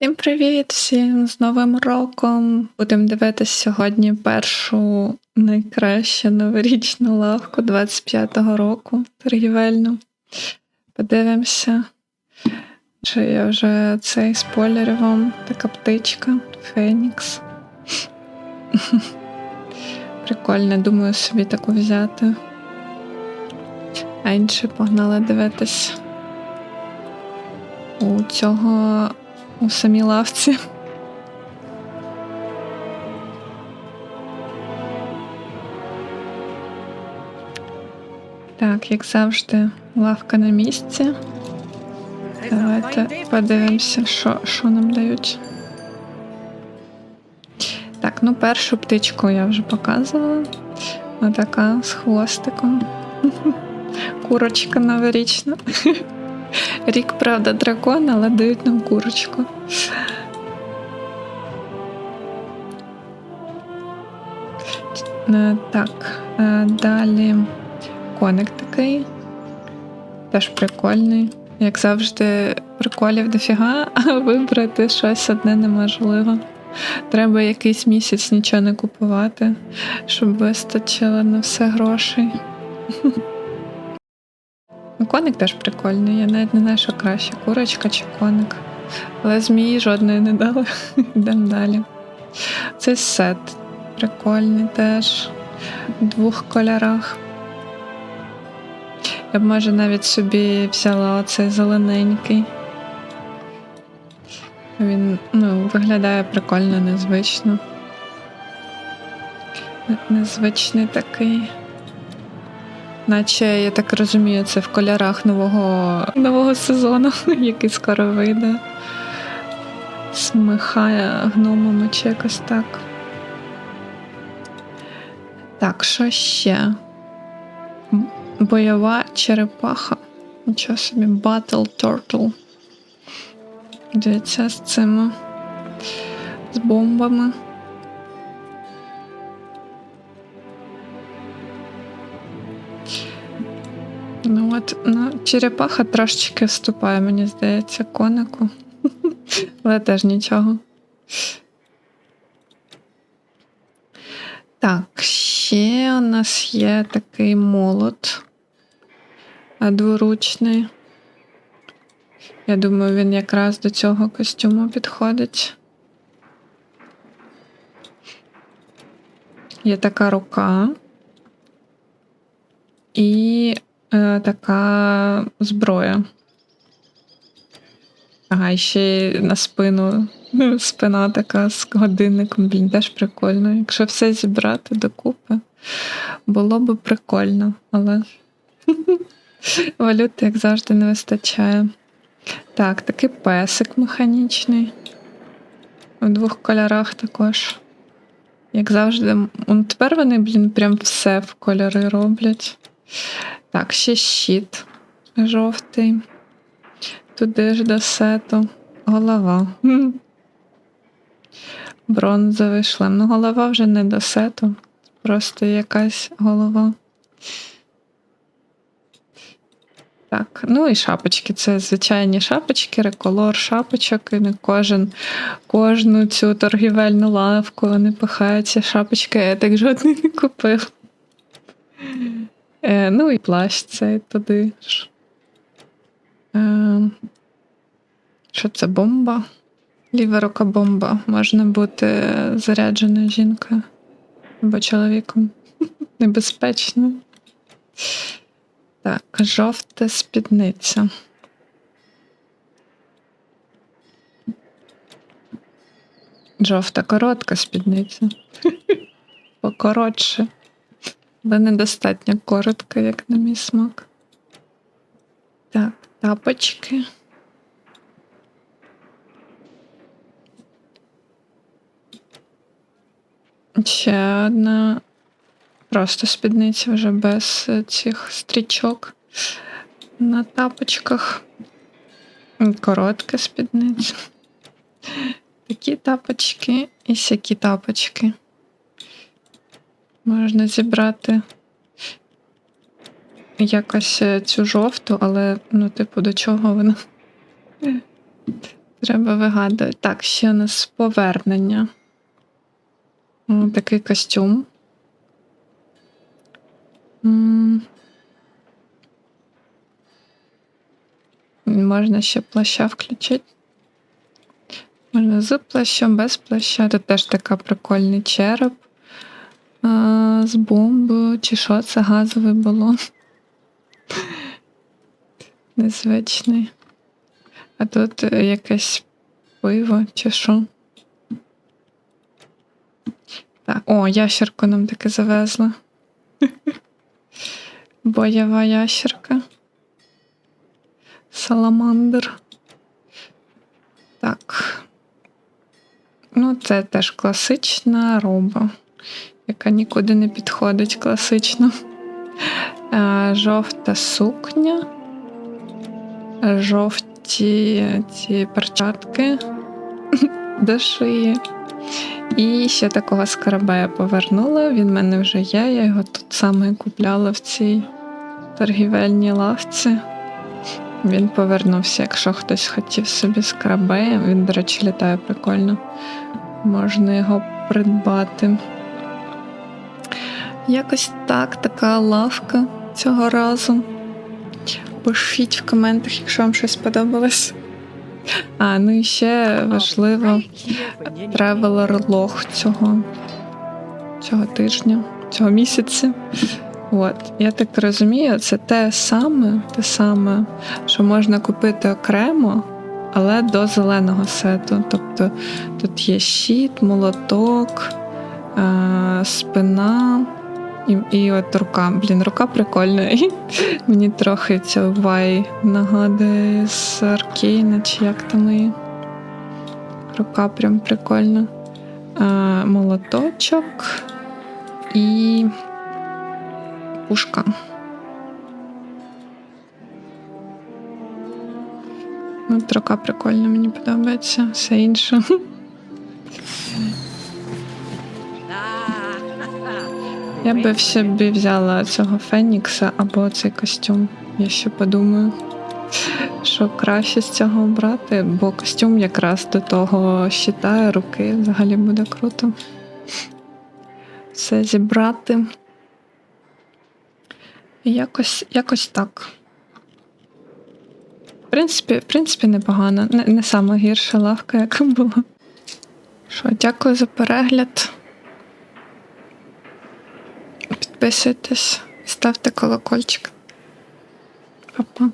Всім привіт, всім з Новим роком. Будемо дивитися сьогодні першу найкращу новорічну лавку 25-го року торгівельну. Подивимося, чи я вже цей спойлер вам. Така птичка, Фенікс. Прикольно, думаю собі таку взяти. А інші погнали дивитись у цього у самій лавці. Так, як завжди, лавка на місці. Давайте подивимося, що, що нам дають. Так, ну першу птичку я вже показувала. Отака з хвостиком. Курочка новорічна. Рік, правда, дракон, але дають нам курочку. Е, Так, е, далі коник такий. Теж прикольний. Як завжди, приколів дофіга, а вибрати щось одне неможливо. Треба якийсь місяць нічого не купувати, щоб вистачило на все грошей. Ну, Коник теж прикольний. Я навіть не знаю, що краще, курочка чи коник. Але змії жодної не дали. Йдемо далі. Цей сет прикольний теж. В двох кольорах. Я б може навіть собі взяла оцей зелененький. Він ну, виглядає прикольно, незвично. Незвичний такий. Наче, я так розумію, це в кольорах нового, нового сезону, який скоро вийде. Смихає гномами чи якось так. Так, що ще? Бойова черепаха. Нічого собі, Battle Turtle. Дивіться з цими. З бомбами. От, ну, черепаха трошечки вступає, мені здається, конику. Але теж нічого. Так, ще у нас є такий молот дворучний. Я думаю, він якраз до цього костюму підходить. Є така рука. І е, така зброя. Ага, ще на спину. Спина така з годинником, блін, теж прикольно. Якщо все зібрати докупи, було б прикольно, але валюти, як завжди, не вистачає. Так, такий песик механічний. У двох кольорах також. Як завжди, тепер вони, блін, прям все в кольори роблять. Так, ще щит жовтий. Туди ж до сету. Голова. Бронзовий шлем. Ну, голова вже не до сету. Просто якась голова. Так, ну і шапочки. Це звичайні шапочки, реколор шапочок. І не кожен, кожну цю торгівельну лавку вони пихаються шапочки, я так жодної не купив. Е, ну і плащ цей туди ж. Е, що це бомба? Ліва рука бомба. Можна бути зарядженою жінкою або чоловіком. Небезпечно. Так, жовта спідниця. Жовта коротка спідниця. Покоротше. Але недостатньо коротка, як на мій смак. Так, тапочки. Ще одна просто спідниця вже без е, цих стрічок на тапочках. Коротка спідниця. Такі тапочки і сякі тапочки. Можна зібрати якось е, цю жовту, але ну, типу, до чого вона? Треба вигадувати. Так, ще у нас повернення. Такий костюм. Можна ще плаща включити. Можна з плащом, без плаща. Тут теж така прикольний череп. А, з бомбою, чи що це газовий балон. Незвичний. А тут е, якесь пиво чи що. Так, о, ящерку нам таки завезли. Бойова ящерка. Саламандр. Так. Ну, це теж класична роба, яка нікуди не підходить класично. Е, Жовта сукня. Жовті ці перчатки до шиї. І ще такого скарабея повернула. Він в мене вже є. Я його тут саме купляла в цій торгівельній лавці. Він повернувся, якщо хтось хотів собі скрабея. Він, до речі, літає прикольно. Можна його придбати. Якось так, така лавка цього разу. Пишіть в коментах, якщо вам щось сподобалось. А, ну і ще важливо тревелер лог цього, цього тижня, цього місяця. От, я так розумію, це те саме, те саме, що можна купити окремо, але до зеленого сету. Тобто тут є щит, молоток, спина і, і от рука. Блін, рука прикольна. Мені трохи ця вай нагадує з Аркейна, чи як там її. Рука прям прикольна. Е, молоточок і пушка. От рука прикольна, мені подобається. Все інше. Я би ще б взяла цього Фенікса або цей костюм. Я ще подумаю, що краще з цього обрати, бо костюм якраз до того щита руки взагалі буде круто. Все зібрати. Якось, якось так. В принципі, в принципі, непогано. Не, не сама лавка, яка була. Що, дякую за перегляд. Підписуйтесь, ставте колокольчик. Па-па.